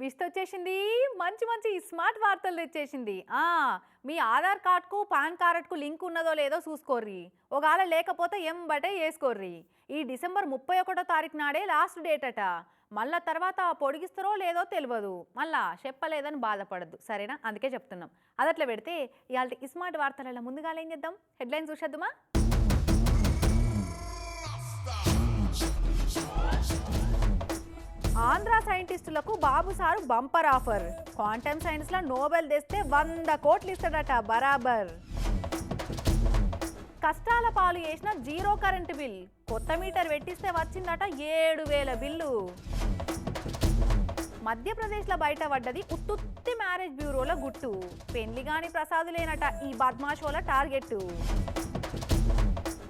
Wrist వచ్చేసింది. మంచి మంచి స్మార్ట్ వార్తలు తెచ్చేసింది. మీ ఆధార్ కార్డ్కు పాన్ కార్డ్కు లింక్ ఉన్నదో లేదో చూసుకోర్రి. ఒకవేళ లేకపోతే ఎంబటే వేసుకోర్రి ఈ డిసెంబర్ ముప్పై ఒకటో తారీఖు నాడే లాస్ట్ డేట్ అట. మళ్ళా తర్వాత పొడిగిస్తారో లేదో తెలియదు మళ్ళా చెప్పలేదని బాధపడద్దు. సరేనా? అందుకే చెప్తున్నాం. అదట్లా పెడితే ఇవాళ స్మార్ట్ వార్తలలో ముందుగా ఏం చేద్దాం? హెడ్లైన్స్ చూసేద్దామా? Andhra సైంటిస్టులకు Babu sir bumper offer. Quantum సైన్స్లో నోబెల్ తెస్తే వంద కోట్లు ఇస్తాడట బరాబర్. కష్టాల పాలు చేసిన జీరో కరెంటు బిల్. కొత్త మీటర్ పెట్టిస్తే వచ్చిందట ఏడు వేల బిల్లు. మధ్యప్రదేశ్లో బయటపడ్డది ఉత్తుత్తి మ్యారేజ్ బ్యూరోల గుట్టు. ప్రసాదు ప్రసాదులేనట ఈ బద్మాషోల టార్గెట్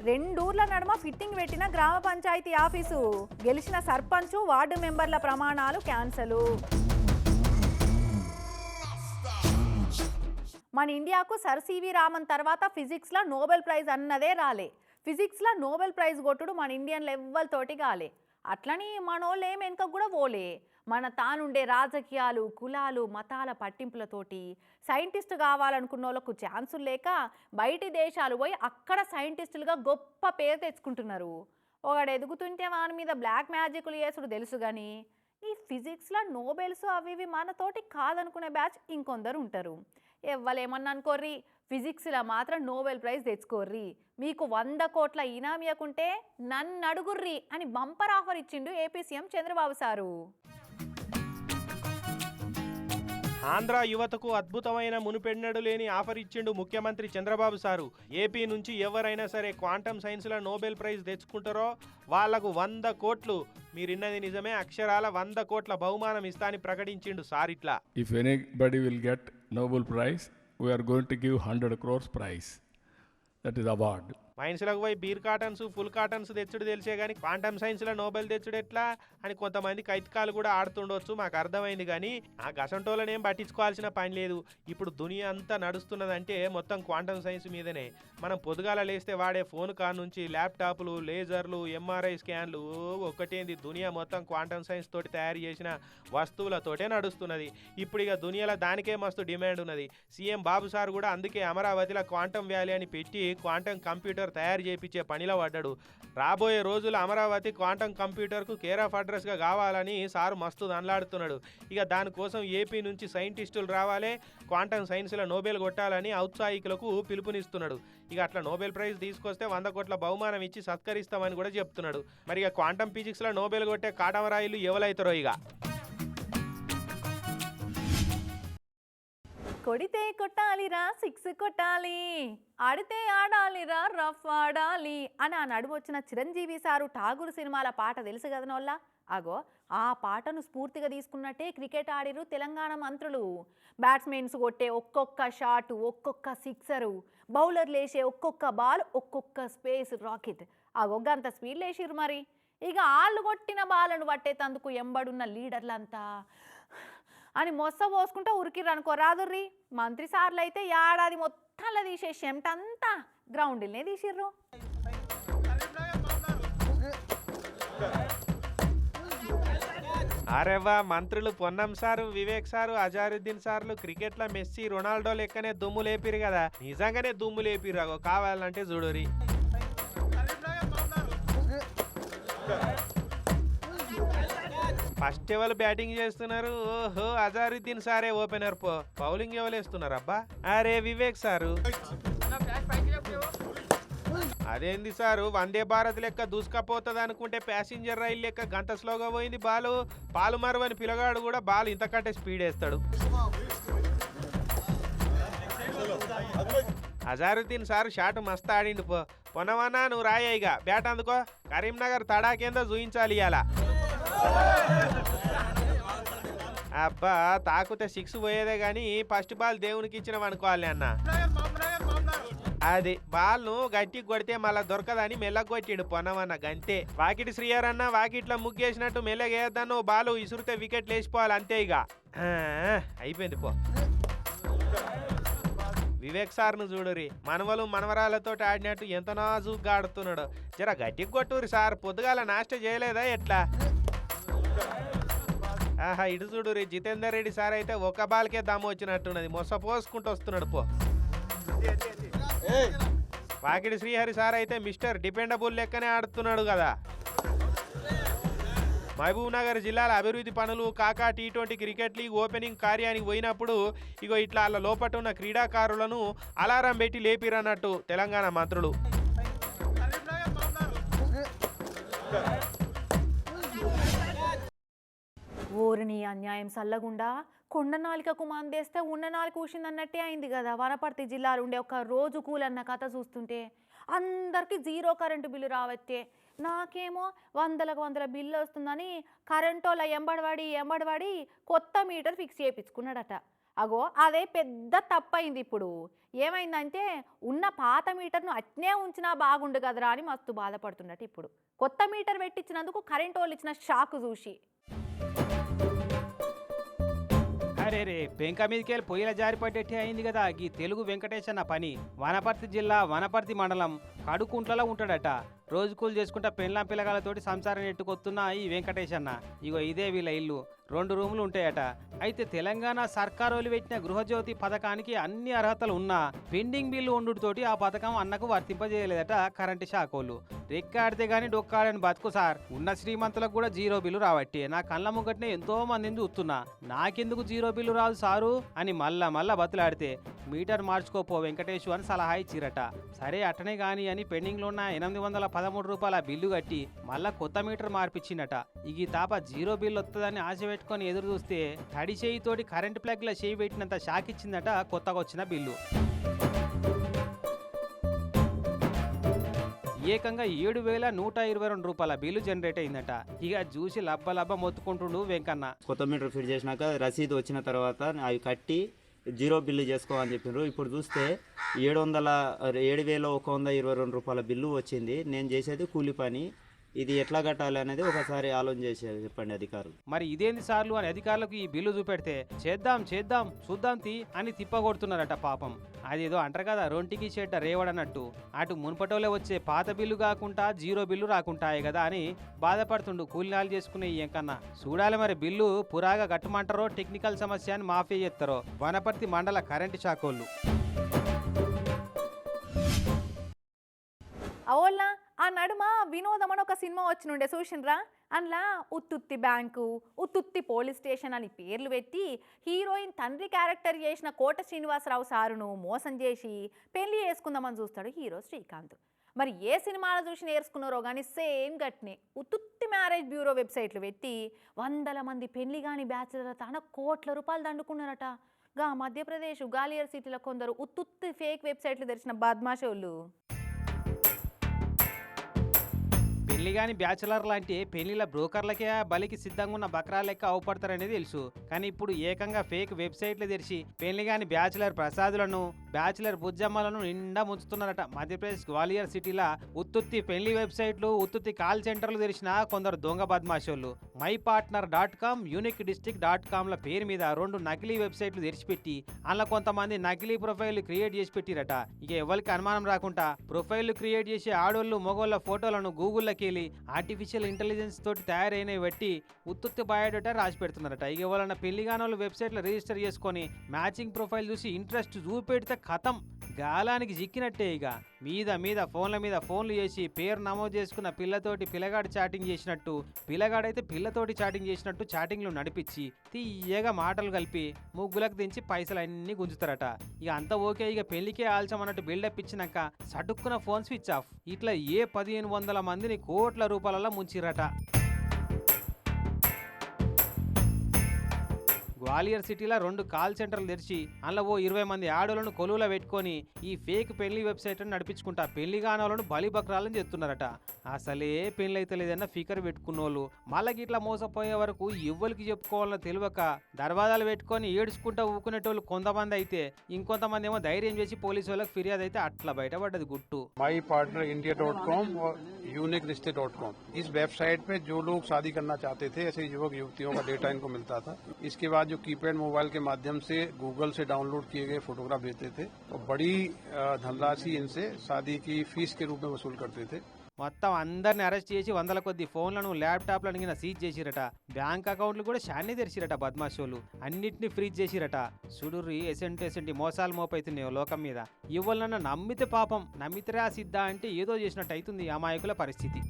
రెండూర్ల నడుమ ఫిట్టింగ్ పెట్టిన గ్రామ పంచాయతీ ఆఫీసు. గెలిచిన సర్పంచ్ వార్డు మెంబర్ల ప్రమాణాలు క్యాన్సలు. మన ఇండియాకు సర్ సివి రామన్ తర్వాత ఫిజిక్స్లో నోబెల్ ప్రైజ్ అన్నదే రాలే. ఫిజిక్స్లో నోబెల్ ప్రైజ్ కొట్టుడు మన ఇండియన్ లెవెల్ తోటి కాలే. అట్లని మనోళ్ళు ఏం వెనుక కూడా పోలే. మన తానుండే రాజకీయాలు కులాలు మతాల పట్టింపులతోటి సైంటిస్ట్ కావాలనుకున్న వాళ్ళకు ఛాన్సులు లేక బయటి దేశాలు పోయి అక్కడ సైంటిస్టులుగా గొప్ప పేరు తెచ్చుకుంటున్నారు. ఒకడు ఎదుగుతుంటే వాని మీద బ్లాక్ మ్యాజిక్లు చేసుడు తెలుసు కానీ ఈ ఫిజిక్స్లో నోబెల్స్ అవి ఇవి మనతోటి కాదనుకునే బ్యాచ్ ఇంకొందరు ఉంటారు. ఎవ్వలేమన్నా అనుకోర్రి ఫిజిక్స్లో మాత్రం నోబెల్ ప్రైజ్ తెచ్చుకోర్రి. మీకు వంద కోట్ల ఇనామియకుంటే నన్ను అడుగుర్రి అని బంపర్ ఆఫర్ ఇచ్చిండు AP CM Chandrababu sir. Andhra యువతకు అద్భుతమైన మునుపెన్నడు లేని ఆఫర్ ఇచ్చిండు ముఖ్యమంత్రి చంద్రబాబు సారు ఏపీ నుంచి ఎవరైనా సరే క్వాంటమ్ సైన్స్లో నోబెల్ ప్రైజ్ తెచ్చుకుంటారో వాళ్ళకు వంద కోట్లు మీరిన్నది నిజమే అక్షరాల వంద కోట్ల బహుమానం ఇస్తా అని ప్రకటించిండు సార్ ఇట్లా if anybody will get Nobel Prize, we are going to give 100 crores prize. That is. మైన్స్లకు పోయి బీర్ కాటన్స్ ఫుల్ కాటన్స్ తెచ్చుడు తెలిసే కానీ క్వాంటమ్ సైన్స్లో నోబెల్ తెచ్చుడు ఎట్లా అని కొంతమంది కైతకాలు కూడా ఆడుతుండొచ్చు మాకు అర్థమైంది కానీ ఆ గసంటోళ్ళని ఏం పట్టించుకోవాల్సిన పని లేదు. ఇప్పుడు దునియా అంతా నడుస్తున్నదంటే మొత్తం క్వాంటమ్ సైన్స్ మీదనే. మనం పొద్దుగాల లేస్తే వాడే ఫోన్ కార్ నుంచి ల్యాప్టాప్లు లేజర్లు ఎంఆర్ఐ స్కాన్లు ఒకటేంది దునియా మొత్తం క్వాంటమ్ సైన్స్ తోటి తయారు చేసిన వస్తువులతోటే నడుస్తున్నది. ఇప్పుడు ఇక దునియాలో దానికే మస్తు డిమాండ్ ఉన్నది. సీఎం బాబు సార్ కూడా అందుకే అమరావతిలో క్వాంటమ్ వ్యాలీ అని పెట్టి క్వాంటమ్ కంప్యూటర్ తయారు చేయించే పనిలో పడ్డాడు. రాబోయే రోజులు అమరావతి క్వాంటమ్ కంప్యూటర్కు కేర్ ఆఫ్ అడ్రస్గా కావాలని సారు మస్తు దనలాడుతున్నాడు ఇక దానికోసం ఏపీ నుంచి సైంటిస్టులు రావాలే క్వాంటమ్ సైన్స్లో నోబెల్ కొట్టాలని ఔత్సాహికులకు పిలుపునిస్తున్నాడు. ఇక అట్లా నోబెల్ ప్రైజ్ తీసుకొస్తే వంద కోట్ల బహుమానం ఇచ్చి సత్కరిస్తామని కూడా చెప్తున్నాడు. మరి ఇక క్వాంటమ్ ఫిజిక్స్లో నోబెల్ కొట్టే కాటమరాయిలు ఎవరైతారో ఇక? కొడితే కొట్టాలిరా సిక్స్ కొట్టాలి. ఆడితే ఆడాలిరా రఫ్ ఆడాలి అని ఆ నడుము వచ్చిన చిరంజీవి సారు ఠాగూర్ సినిమాల పాట తెలుసు కదనోళ్ళ అగో ఆ పాటను స్ఫూర్తిగా తీసుకున్నట్టే క్రికెట్ ఆడిరు తెలంగాణ మంత్రులు. బ్యాట్స్మెన్స్ కొట్టే ఒక్కొక్క షాట్ ఒక్కొక్క సిక్సరు. బౌలర్లు వేసే ఒక్కొక్క బాల్ ఒక్కొక్క స్పేస్ రాకెట్. ఆ ఒగ్గంత స్పీడ్ వేసిర్రు మరి. ఇక ఆళ్ళు కొట్టిన బాలను పట్టేతందుకు ఎంబడున్న లీడర్లంతా. అని మొస్స పోసుకుంటా ఉరికిర్రు అనుకో రాదుర్రి మంత్రి సార్లు అయితే ఏడాది మొత్తంలో తీసే చెమటంతా గ్రౌండ్లనే తీసిర్రు. అరేవా మంత్రులు పొన్నం సారు వివేక్ సారు అజారుద్దీన్ సార్లు క్రికెట్లో మెస్సీ రొనాల్డో లెక్కనే దుమ్ము లేపిరు కదా. నిజంగానే దుమ్ము లేపిరు అగో కావాలంటే చూడురి ఫస్ట్ ఎవరు బ్యాటింగ్ చేస్తున్నారు? ఓహో అజారుద్దీన్ సారే ఓపెనర్. పో బౌలింగ్ ఎవరు వేస్తున్నారు అబ్బా? అరే వివేక్ సారు. అదేంది సారు? వందే భారత్ లెక్క దూసుకపోతుంది అనుకుంటే ప్యాసింజర్ రైలు లెక్క గంట స్లోగా పోయింది బాలు. పాలు అని పిల్లగాడు కూడా బాలు ఇంతకంటే స్పీడ్ వేస్తాడు. అజారుద్దీన్ సార్ షాట్ మస్తు ఆడిండు పో. పొనవనా నువ్వు రాయేయిగా ఇక బ్యాట్ అందుకో. కరీంనగర్ తడాకేందో చూయించాలి ఇలా అబ్బా తాకుతే సిక్స్ పోయేదే కానీ ఫస్ట్ బాల్ దేవునికి ఇచ్చినాం అనుకోవాలి అన్న. అది బాల్ను గట్టి కొడితే మళ్ళా దొరకదని మెల్లగ కొట్టిండు పొన్నమన్న గంతే. వాకిటి శ్రీయారన్న వాకిట్లో ముగ్గేసినట్టు మెల్లగేద్దాను బాలు ఇసురితే వికెట్ లేచిపోవాలి అంతే ఇక. అయిపోయింది పో. వివేక్ సార్ను చూడురి మనవలు మనవరాలతో ఆడినట్టు ఎంత నాజుగ్గా ఆడుతున్నాడు. జర గట్టికి కొట్టురి సార్ పొద్దుగాల నాష్ట చేయలేదా ఎట్లా? ఆహా ఇటు చూడు రే జితేందర్ రెడ్డి సార్ అయితే ఒక బాల్కే దామ వచ్చినట్టున్నది. మొస పోసుకుంటూ వస్తున్నాడు పో. వాకిడి శ్రీహరి సార్ అయితే మిస్టర్ డిపెండబుల్ లెక్కనే ఆడుతున్నాడు కదా. మహబూబ్ నగర్ జిల్లాల అభివృద్ధి పనులు కాకా T twenty cricket league opening కార్యానికి పోయినప్పుడు ఇగో ఇట్లా అలా లోపట ఉన్న క్రీడాకారులను అలారం పెట్టి లేపిరన్నట్టు తెలంగాణ మంత్రులు. ఓరిని అన్యాయం సల్లగుండా కొండ నాలికకు మందేస్తే ఉన్న నాలుక ఊసిందన్నట్టే అయింది కదా. వనపర్తి జిల్లాలో ఉండే ఒక రోజు కూలన్న కథ చూస్తుంటే అందరికీ జీరో కరెంటు బిల్లు రావట్టే. నాకేమో వందలకు వందల బిల్లు వస్తుందని కరెంటోళ్ళ ఎంబడబడి ఎంబడబడి కొత్త మీటర్ ఫిక్స్ చేయించుకున్నాడట. అగో అదే పెద్ద తప్పైంది ఇప్పుడు. ఏమైందంటే ఉన్న పాత మీటర్ను అట్నే ఉంచినా బాగుండు కదరా అని మస్తు బాధపడుతున్నట్టు ఇప్పుడు. కొత్త మీటర్ పెట్టించినందుకు కరెంట్ వాళ్ళు ఇచ్చిన షాక్ చూసి. అరే రే పెంక మీదకెళ్ళి పొయ్యిల జారిపడ్డట్టే అయింది కదా ఈ తెలుగు వెంకటేశ్ అన్న పని. వనపర్తి జిల్లా వనపర్తి మండలం కడుకుంట్లలో ఉంటాడట. రోజు కూలి చేసుకుంటా పెళ్ళాం పిల్లగాలతోటి సంసారం ఎట్టుకొస్తున్న ఈ వెంకటేష్ అన్న ఇగో ఇదే వీళ్ళ ఇల్లు. రెండు రూములు ఉంటాయట. అయితే తెలంగాణ సర్కారు పెట్టిన గృహజ్యోతి పథకానికి అన్ని అర్హతలు ఉన్నా పెండింగ్ బిల్లు ఉండుతోటి ఆ పథకం అన్నకు వర్తింపజేయలేదట కరెంటు శాఖోళ్ళు. రెక్కాడితే గాని డొక్కాడని బతుకు సార్. ఉన్న శ్రీమంతులకు కూడా జీరో బిల్లు రావట్టే. నా కళ్ళ ముగ్గట్నే ఎంతో మందిని చూస్తున్నా నాకెందుకు జీరో బిల్లు రాదు సారు? అని మళ్ళా మళ్ళా బతులాడితే. మీటర్ మార్చుకోపో వెంకటేశు అని సలహా ఇచ్చిరట. సరే అట్టనే గాని అని పెండింగ్లో ఉన్న ఎనిమిది వందల పదమూడు రూపాయల బిల్లు కట్టి మళ్ళా కొత్త మీటర్ మార్పిచ్చిండట ఇక ఈ తాప జీరో బిల్లు వస్తుందని ఆశ పెట్టుకొని ఎదురు చూస్తే తడి చేయితోటి కరెంట్ ప్లగ్ల చేయి పెట్టినంత షాక్ ఇచ్చిందట కొత్తగా వచ్చిన బిల్లు. ఏకంగా ఏడు వేల నూట ఇరవై రెండు రూపాయల బిల్లు జనరేట్ అయిందట. ఇక చూసి లబ్బ లబ్బ మొత్తుకుంటుండు వెంకన్న. కొత్త మీటర్ ఫిట్ చేసినాక రసీదు వచ్చిన తర్వాత అవి కట్టి జీరో బిల్లు చేసుకోమని చెప్పినారు. ఇప్పుడు చూస్తే ఏడు వందల ఏడు వేల ఒక వంద ఇరవై రెండు రూపాయల బిల్లు వచ్చింది. నేను చేసేది కూలి పని. ఇది ఎట్లా కట్టాలి అనేది ఒకసారి ఆలోచన చేసేది చెప్పండి అధికారులు. మరి ఇదేంది సార్లు అని అధికారులకు ఈ బిల్లు చూపెడితే చేద్దాం చేద్దాం చూద్దాం తీ అని తిప్పగొడుతున్నారట పాపం. అదేదో అంటారు కదా రొంటికి చెడ్డ రేవడన్నట్టు అటు మున్పటోలే వచ్చే పాత బిల్లు కాకుండా జీరో బిల్లు రాకుంటాయి కదా అని బాధపడుతుండు కూలినాలు చేసుకునే ఎంకన్నా. చూడాలి మరి బిల్లు పురాగా కట్టమంటారో టెక్నికల్ సమస్య అని మాఫీ చేస్తారో. వనపర్తి మండల కరెంటు శాఖోళ్ళు. ఆ నడుమ వినోదం అని ఒక సినిమా వచ్చినుండే చూసిండ్రా అందులో ఉత్తుత్తి బ్యాంకు ఉత్తుత్తి పోలీస్ స్టేషన్ అని పేర్లు పెట్టి హీరోయిన్ తండ్రి క్యారెక్టర్ చేసిన కోట శ్రీనివాసరావు సారును మోసం చేసి పెళ్ళి చేసుకుందామని చూస్తాడు హీరో శ్రీకాంత్. మరి ఏ సినిమాలో చూసి నేర్చుకున్నారో కానీ సేమ్ గట్నే ఉత్తుత్తి మ్యారేజ్ బ్యూరో వెబ్సైట్లు పెట్టి వందల మంది పెళ్ళి కాని బ్యాచులర్ తన కోట్ల రూపాయలు దండుకున్నారట. గా మధ్యప్రదేశ్ గాలియర్ సిటీలో కొందరు ఉత్తుత్తి ఫేక్ వెబ్సైట్లు తెరిచిన బద్మాషోళ్ళు. baby. పెళ్ళి గాని బ్యాచులర్ లాంటి పెళ్ళిల బ్రోకర్లకే బలికి సిద్ధంగా ఉన్న బక్రా లెక్క అవపడతారనేది తెలుసు. కానీ ఇప్పుడు ఏకంగా ఫేక్ వెబ్సైట్లు తెరిచి పెళ్ళి గాని బ్యాచులర్ ప్రసాదులను బ్యాచులర్ బుజ్జమ్మలను నిండా ముంచుతున్నారట మధ్యప్రదేశ్ గ్వాలియర్ సిటీలా ఉత్తుత్తి పెళ్ళి వెబ్సైట్లు ఉత్తుత్తి కాల్ సెంటర్లు తెరిచిన కొందరు దొంగ బద్మాషోళ్ళు my partner dot com unique district dot కామ్ల పేరు మీద రెండు నకిలీ వెబ్సైట్లు తెరిచిపెట్టి అలా కొంతమంది నకిలీ ప్రొఫైల్ క్రియేట్ చేసి పెట్టిరట. ఇక ఎవరికి అనుమానం రాకుండా ప్రొఫైల్ క్రియేట్ చేసే ఆడోళ్ళు మొగోళ్ళ ఫోటోలను గూగుల్లోకి వెళ్ళి ఆర్టిఫిషియల్ ఇంటెలిజెన్స్ తోటి తయారైనవి బట్టి ఉత్తుత్తి బయోడేటా రాసి పెడుతున్నారట ఇక ఎవరైనా పెళ్ళిగాని వాళ్ళు వెబ్సైట్లో రిజిస్టర్ చేసుకొని మ్యాచింగ్ ప్రొఫైల్ చూసి ఇంట్రెస్ట్ చూపెడితే కథం. గాలానికి జిక్కినట్టే ఇక. మీద మీద ఫోన్ల మీద ఫోన్లు చేసి పేరు నమోదు చేసుకున్న పిల్లతోటి పిల్లగాడు చాటింగ్ చేసినట్టు పిల్లగాడైతే పిల్లతోటి చాటింగ్ చేసినట్టు చాటింగ్లు నడిపించి తీయగా మాటలు కలిపి ముగ్గులకు దించి పైసలు అన్నీ గుంజుతారట. ఇక అంతా ఓకే ఇక పెళ్ళికే ఆల్చమన్నట్టు బిల్డప్ ఇచ్చినాక సటుక్కున ఫోన్ స్విచ్ ఆఫ్. ఇట్లా ఏ పదిహేను వందల మందిని కోట్ల రూపాయలలో ముంచిరట గ్వాలియర్ సిటీలో రెండు కాల్ సెంటర్లు తెరిచి అందులో ఓ ఇరవై మంది ఆడోళ్ళను కొలువులో పెట్టుకొని ఈ ఫేక్ పెళ్లి వెబ్సైట్ నడిపించుకుంటా పెళ్లి కానోళ్ళను బలి బక్రాలను చెప్తున్నారట అసలే పెళ్లి అయితే లేదన్న ఫికర్ పెట్టుకున్నోళ్ళు మళ్ళీ ఇట్లా మోసపోయే వరకు ఎవ్వరికి చెప్పుకోవాలో తెలియక దర్వాజాలు పెట్టుకొని ఏడుచుకుంటా ఊకునేటోళ్ళు కొంతమంది అయితే ఇంకొంతమంది ఏమో ధైర్యం చేసి పోలీసు వాళ్ళకి ఫిర్యాదు అయితే అట్లా బయటపడ్డది గుట్టు my partner India dot com और यूनिक रिश्ते डॉट कॉम इस वेबसाइट पे जो लोग शादी करना चाहते थे ऐसे युवक युवतियों का डेटा इनको मिलता था इसके बाद जो कीपैड मोबाइल के माध्यम से गूगल से डाउनलोड किए गए फोटोग्राफ भेजते थे और बड़ी अ, धनराशि इनसे शादी की फीस के रूप में वसूल करते थे మొత్తం అందరిని అరెస్ట్ చేసి వందల కొద్ది ఫోన్లను ల్యాప్టాప్లను గిన సీజ్ చేసిరట బ్యాంక్ అకౌంట్లు కూడా షాన్ని తెరిచిరట బద్మాషోలు అన్నిటిని ఫ్రీజ్ చేసిరట సుడుర్రి ఎసెంటి ఎసెంటి మోసాలు మోపైతున్నాయో లోకం మీద ఇవ్వాలన్న నమ్మితే పాపం నమ్మితేరా సిద్ధా అంటే ఏదో చేసినట్టు అవుతుంది ఈ అమాయకుల పరిస్థితి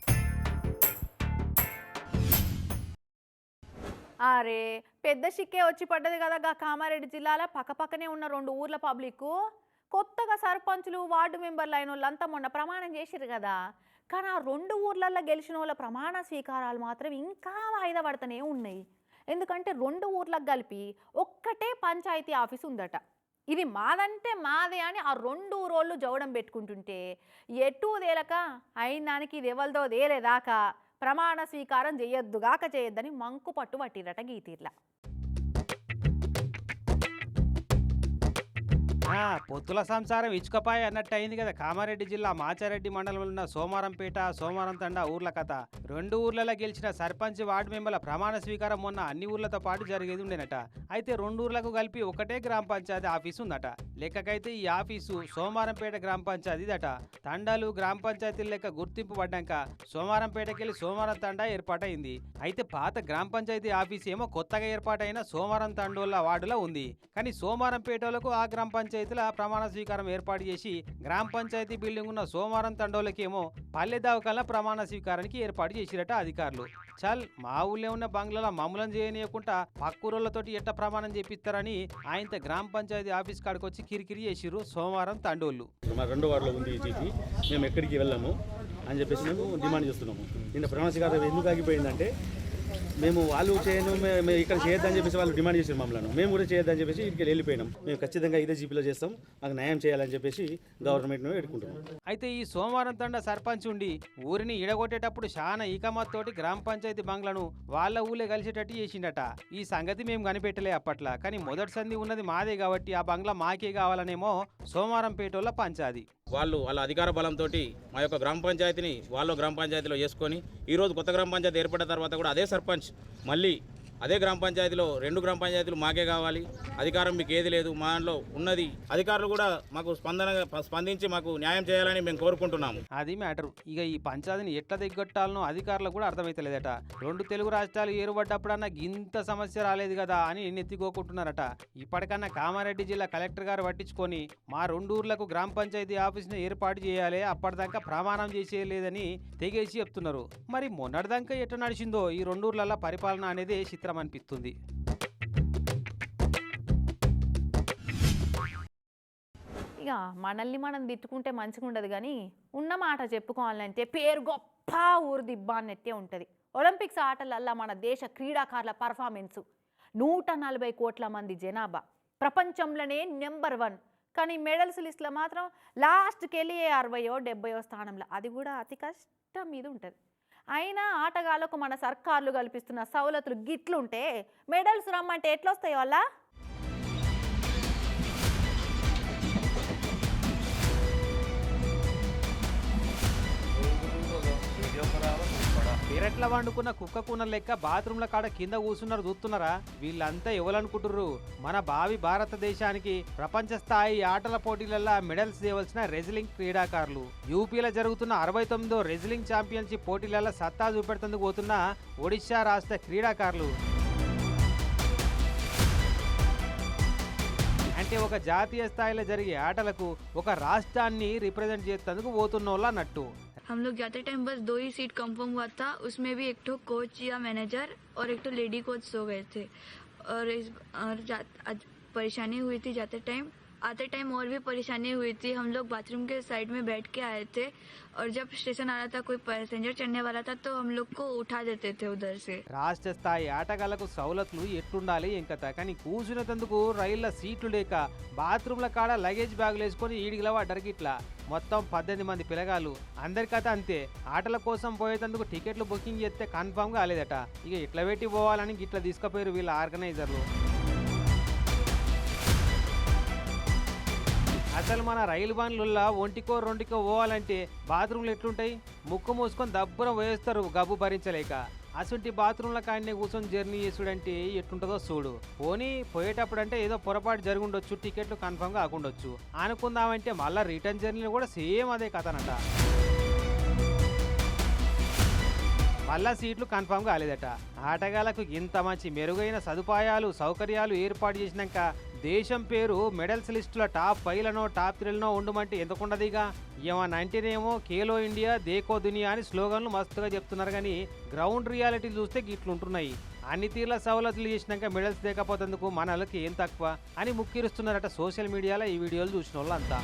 అరే పెద్ద షిక్కే వచ్చి పడ్డది కదా గా కామారెడ్డి జిల్లాలో పక్కపక్కనే ఉన్న రెండు ఊర్ల పబ్లిక్ కొత్తగా సర్పంచులు వార్డు మెంబర్లు అయిన వాళ్ళంతా మొన్న ప్రమాణం చేసిరు కదా. కానీ ఆ రెండు ఊర్లలో గెలిచిన వాళ్ళ ప్రమాణ స్వీకారాలు మాత్రం ఇంకా వాయిదా పడుతూనే ఉన్నాయి. ఎందుకంటే రెండు ఊర్లకు కలిపి ఒక్కటే పంచాయతీ ఆఫీస్ ఉందట. ఇది మాదంటే మాదే అని ఆ రెండు రోళ్ళు జవడం పెట్టుకుంటుంటే ఎటు తేలక? అయిన దానికి ఇది ఎవరిదో తేలేదాకా? ప్రమాణ స్వీకారం చేయొద్దుగాక చేయొద్దని మంకు పట్టు పట్టిరట గీతీర్ల. పొత్తుల సంసారం ఇచ్చుకపాయ అన్నట్టు అయింది కదా. కామారెడ్డి జిల్లా మాచారెడ్డి మండలంలో ఉన్న సోమారంపేట సోమారం తండ ఊర్ల కథ. రెండు ఊర్లలో గెలిచిన సర్పంచ్ వార్డు మెంబర్ల ప్రమాణ స్వీకారం మొన్న అన్ని ఊర్లతో పాటు జరిగేది ఉండేనట. అయితే రెండు ఊర్లకు కలిపి ఒకటే గ్రామ పంచాయతీ ఆఫీసు ఉందట. లెక్కకైతే ఈ ఆఫీసు సోమారంపేట గ్రామ పంచాయతీదట. తండాలు గ్రామ పంచాయతీల లెక్క గుర్తింపు పడ్డాక సోమారంపేటకెళ్ళి సోమారం తండా ఏర్పాటైంది అయితే పాత గ్రామ పంచాయతీ ఆఫీస్ ఏమో కొత్తగా ఏర్పాటైన సోమారం తండోళ్ళ వార్డులో ఉంది. కానీ సోమారంపేటలకు ఆ గ్రామ పంచాయతీల ప్రమాణ స్వీకారం ఏర్పాటు చేసి గ్రామ పంచాయతీ బిల్డింగ్ ఉన్న సోమవారం తండోలకేమో పల్లె దవాఖాన ప్రమాణ స్వీకారానికి ఏర్పాటు చేసిరట అధికారులు. చల్ మా ఊళ్ళో ఉన్న బంగ్లాల మమ్మలం చేయనీయకుండా పక్కూరోళ్ళతోటి ఎట్ట ప్రమాణం చేపిస్తారని ఆయనతో గ్రామ పంచాయతీ ఆఫీస్ కాడికి వచ్చి కిరికిరి చేసిరు సోమవారం తండోళ్ళు. మా వారిలో ఉంది ఈ మేము ఎక్కడికి వెళ్ళాము అని చెప్పేసి మేము డిమాండ్ చేస్తున్నాము. నిన్న ప్రమాణ స్వీకారం ఎందుకు ఆగిపోయిందంటే మేము వాళ్ళు చేయను మేము ఇక్కడ చేయొద్దని చెప్పేసి వాళ్ళు డిమాండ్ చేసారు మమ్మల్ని. మేము కూడా చేయొద్దని చెప్పేసి ఇక్కడికి వెళ్ళిపోయినాం. మేము ఖచ్చితంగా ఇదే జీపీలో చేస్తాం. మాకు న్యాయం చేయాలని చెప్పేసి గవర్నమెంట్ను ఎడుకుంటున్నాం అయితే ఈ సోమవారం తండ సర్పంచ్ ఉండి ఊరిని ఇడగొట్టేటప్పుడు చాలా ఈకమత్ తోటి గ్రామ పంచాయతీ బంగ్లాను వాళ్ళ ఊళ్ళే కలిసేటట్టు చేసిండట. ఈ సంగతి మేము కనిపెట్టలే అప్పట్లా. కానీ మొదటి సంధి ఉన్నది మాదే కాబట్టి ఆ బంగ్లా మాకే కావాలనేమో సోమవారం పేటోళ్ళ పంచాది. వాళ్ళు వాళ్ళ అధికార బలంతో మా యొక్క గ్రామ పంచాయతీని వాళ్ళు గ్రామ పంచాయతీలో చేసుకొని ఈరోజు కొత్త గ్రామ పంచాయతీ ఏర్పడిన తర్వాత కూడా అదే సర్పంచ్ మళ్ళీ అదే గ్రామ పంచాయతీలో రెండు గ్రామ పంచాయతీలు మాకే కావాలి. అధికారం మీకు ఏది లేదు మా దాంట్లో ఉన్నది. అధికారులు కూడా మాకు స్పందన స్పందించి మాకు న్యాయం చేయాలని మేము కోరుకుంటున్నాము. అది మ్యాటర్. ఇక ఈ పంచాయతీని ఎట్లా దిగ్గొట్టాలనో అధికారులకు కూడా అర్థమైతలేదట. రెండు తెలుగు రాష్ట్రాలు ఏరుపడ్డప్పుడన్నా గింత సమస్య రాలేదు కదా అని నెత్తికోకుంటున్నారట ఇప్పటికన్నా కామారెడ్డి జిల్లా కలెక్టర్ గారు పట్టించుకొని మా రెండు ఊర్లకు గ్రామ పంచాయతీ ఆఫీస్ని ఏర్పాటు చేయాలి అప్పటిదాకా ప్రమాణం చేసేయలేదని తెగేసి చెప్తున్నారు. మరి మొన్నటిదాకా ఎట్లా నడిచిందో ఈ రెండు ఊర్లలో పరిపాలన అనేది చిత్రం అనిపిస్తుంది ఇక మనల్ని మనం తిట్టుకుంటే మంచిగా ఉండదు కానీ ఉన్న మాట చెప్పుకోవాలంటే పేరు గొప్ప ఊరు దిబ్బ అన్నట్టే ఉంటుంది. ఒలింపిక్స్ ఆటలల్లా మన దేశ క్రీడాకారుల పర్ఫార్మెన్సు. నూట నలభై కోట్ల మంది జనాభా. ప్రపంచంలోనే నెంబర్ వన్. కానీ మెడల్స్ లిస్ట్లో మాత్రం లాస్ట్కి వెళ్ళి అరవయో డెబ్బయో స్థానంలో. అది కూడా అతి కష్టం మీద ఉంటుంది. అయినా ఆటగాళ్ళకు మన సర్కార్లు కల్పిస్తున్న సవలతులు గిట్లుంటే మెడల్స్ రమ్మంటే ఎట్లొస్తాయి వాళ్ళ? పెరట్ల వండుకున్న కుక్క కూన లెక్క బాత్రూంల కాడ కింద కూర్చున్నారు చూస్తున్నారా? వీళ్ళంతా ఎవరనుకుంటుర్రు మన భావి భారతదేశానికి ప్రపంచ స్థాయి ఆటల పోటీలలో మెడల్స్ తేవలసిన రెజ్లింగ్ క్రీడాకారులు. యూపీలో జరుగుతున్న అరవై తొమ్మిదో రెజ్లింగ్ ఛాంపియన్షిప్ పోటీలలో సత్తా చూపెడుతుందుకు పోతున్న ఒడిశా రాష్ట్ర క్రీడాకారులు. అంటే ఒక జాతీయ స్థాయిలో జరిగే ఆటలకు ఒక రాష్ట్రాన్ని రిప్రజెంట్ చేసేందుకు పోతున్న వాళ్ళు అన్నట్టు हम लोग जाते टाइम बस दो ही सीट कंफर्म हुआ था। उसमें भी एक तो कोच या मैनेजर और एक तो लेडी कोच सो गए थे। और इस, और परेशानी हुई थी जाते टाइम आते टाइम और भी परेशानी हुई थी हम लोग बाथरूम के साइड में बैठ के आए थे और जब स्टेशन आ रहा था कोई पैसेंजर चढ़ने वाला था तो हम लोग को उठा देते थे उधर से రాష్ట్ర స్థాయి ఆటగాళ్లకు సౌలతులు ఎట్టుండాలి ఎంకత కానీ కూర్చునేందుకు రైళ్ల సీట్లు లేక బాత్రూంల కాడ లగేజ్ బ్యాగులు వేసుకొని ఈడిగిల పడ్డరికి ఇట్లా మొత్తం పద్దెనిమిది మంది పిల్లగాళ్ళు అందరి కథ అంతే ఆటల కోసం పోయేందుకు టికెట్లు బుకింగ్ చేస్తే కన్ఫామ్ కాలేదట ఇక ఇట్లా పెట్టి పోవాలని ఇట్లా తీసుకుపోయారు వీళ్ళ ఆర్గనైజర్లు అసలు మన రైలు బండ్లలో ఒంటికో రెండుకో పోవాలంటే బాత్రూమ్లు ఎట్లుంటాయి? ముక్కు మూసుకొని దబ్బున వేస్తారు గబ్బు భరించలేక. అసంటి బాత్రూంల కాడనే కూర్చొని జర్నీ చేసుడంటే ఎట్లుంటుందో చూడు. పోనీ పోయేటప్పుడు అంటే ఏదో పొరపాటు జరుగుండొచ్చు టికెట్లు కన్ఫర్మ్ కాకుండొచ్చు. అనుకుందామంటే మళ్ళీ రిటర్న్ జర్నీలో కూడా సేమ్ అదే కథనట. మళ్ళా సీట్లు కన్ఫామ్ కాలేదట. ఆటగాళ్ళకు ఇంత మంచి మెరుగైన సదుపాయాలు సౌకర్యాలు ఏర్పాటు చేసినాక దేశం పేరు మెడల్స్ లిస్టులో టాప్ ఫైవ్లనో టాప్ త్రీలనో ఉండమంటే ఎందుకుండదిగా? ఏమన్నా అంటేనేమో కేలో ఇండియా దేకో దునియా అని స్లోగన్లు మస్తుగా చెప్తున్నారు కానీ గ్రౌండ్ రియాలిటీ చూస్తే గిట్లుంటున్నాయి. అన్ని తీర్ల సవలతులు చేసినాక మెడల్స్ దేకపోతేందుకు మనలకి ఏం తక్కువ? అని ముక్కిరుస్తున్నారట సోషల్ మీడియాలో ఈ వీడియోలు చూసిన వాళ్ళంతా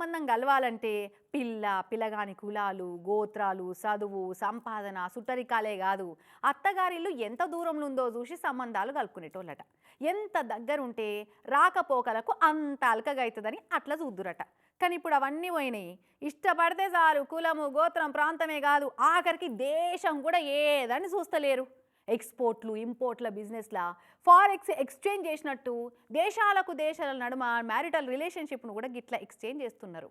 సంబంధం కలవాలంటే పిల్ల పిల్లగాని కులాలు గోత్రాలు చదువు సంపాదన సుట్టరికాలే కాదు. అత్తగారిల్లు ఎంత దూరంలో ఉందో చూసి సంబంధాలు కలుపుకునేటోళ్ళట. ఎంత దగ్గరుంటే రాకపోకలకు అంత అలకగైతుందని అవుతుందని అట్లా చూద్దురట. కానీ ఇప్పుడు అవన్నీ పోయినాయి. ఇష్టపడితే చాలు కులము గోత్రం ప్రాంతమే కాదు. ఆఖరికి దేశం కూడా ఏదని చూస్తలేరు. ఎక్స్పోర్ట్లు ఇంపోర్ట్ల బిజినెస్ల ఫారెక్స్ ఎక్స్చేంజ్ చేసినట్టు దేశాలకు దేశాల నడుమ మ్యారిటల్ రిలేషన్షిప్ను కూడా గిట్లా ఎక్స్చేంజ్ చేస్తున్నారు.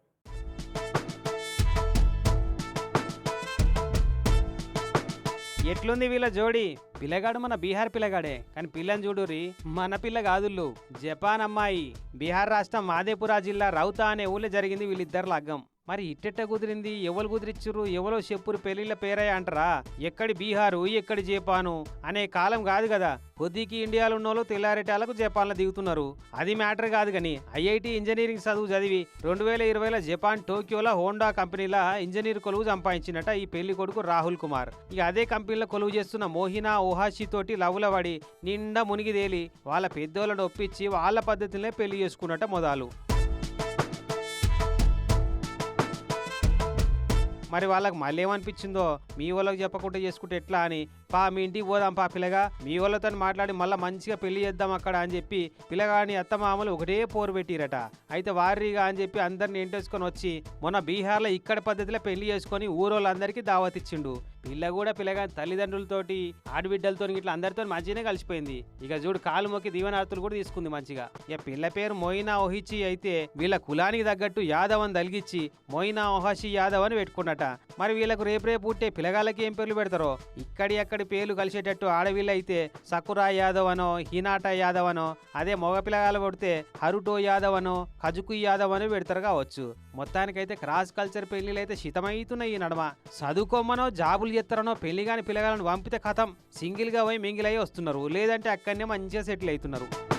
ఎట్లుంది వీళ్ళ జోడి? పిల్లగాడు మన బీహార్ పిల్లగాడే. కానీ పిల్లని చూడురి మన పిల్ల కాదుళ్ళు జపాన్ అమ్మాయి. బీహార్ రాష్ట్రం మాదేపురా జిల్లా రౌతా అనే ఊళ్ళో జరిగింది వీళ్ళిద్దరు లగ్గం. మరి ఇట్టెట్ట కుదిరింది? ఎవరు కుదిరిచ్చురు ఎవరో చెప్పురు పెళ్ళిళ్ళ పేరయ్య అంటారా? ఎక్కడి బీహారు ఎక్కడి జపాను? అనే కాలం కాదు కదా. కొద్దికి ఇండియాలో ఉన్నోళ్ళు తెల్లారేటాలకు జపాన్లో దిగుతున్నారు. అది మ్యాటర్ కాదు కానీ ఐఐటి ఇంజనీరింగ్ చదువు చదివి రెండు వేల ఇరవైలో జపాన్ టోక్యోలో హోండా కంపెనీల ఇంజనీర్ కొలువు సంపాదించినట ఈ పెళ్ళి కొడుకు రాహుల్ కుమార్. ఇక అదే కంపెనీలో కొలువు చేస్తున్న మోహినా ఓహాషి తోటి లవ్లవాడి నిండా మునిగి తేలి వాళ్ళ పెద్దోళ్ళని ఒప్పించి వాళ్ళ పద్ధతిలో పెళ్ళి చేసుకున్నట మొదలు. మరి వాళ్ళకి మళ్ళీ ఏమనిపించిందో మీ వాళ్ళకి చెప్పకుండా చేసుకుంటే ఎట్లా అని పా మీ ఇంటికి పోదాం పా పిల్లగా. మీ వాళ్ళతో మాట్లాడి మళ్ళీ మంచిగా పెళ్ళి చేద్దాం అక్కడ అని చెప్పి పిల్లగాని అత్తమామలు ఒకటే పోరు పెట్టిరట. అయితే వారిగా అని చెప్పి అందరిని ఎంటేసుకొని వచ్చి మొన్న బీహార్లో ఇక్కడ పద్ధతిలో పెళ్ళి చేసుకొని ఊరోళ్ళందరికీ దావత్ ఇచ్చిండు. పిల్ల కూడా పిల్లగాని తల్లిదండ్రులతోటి ఆడబిడ్డలతో ఇట్లా అందరితో మంచిగానే కలిసిపోయింది. ఇక చూడు కాలు మొక్కి దీవెనార్తులు కూడా తీసుకుంది మంచిగా. ఇక పిల్ల పేరు మొయినా ఓహిచి అయితే వీళ్ళ కులానికి తగ్గట్టు యాదవ్ అని తలిగిచ్చి మొయినా ఓహాషి యాదవ్ అని పెట్టుకున్నట. మరి వీళ్ళకు రేపు రేపు పుట్టే పిల్లగాళ్ళకి ఏం పేర్లు పెడతారో? ఇక్కడి అక్కడ పేర్లు కలిసేటట్టు ఆడవిళ్ళు అయితే సకురా యాదవ్ అనో హినాటా యాదవ్ అనో అదే మగ పిల్లగాళ్ళు కొడితే హరుటో యాదవ్ అనో కజుకు యాదవ్ అనో పెడతారు కావచ్చు. మొత్తానికైతే క్రాస్ కల్చర్ పెళ్ళిలు అయితే శితమవుతున్నాయి ఈ నడమ. చదువుకోమనో జాబులు చేస్తారనో పెళ్ళి కాని పిల్లగాలను పంపితే కథం సింగిల్గా పోయి మింగిల్ అయి వస్తున్నారు. లేదంటే అక్కడనే మంచిగా సెటిల్ అవుతున్నారు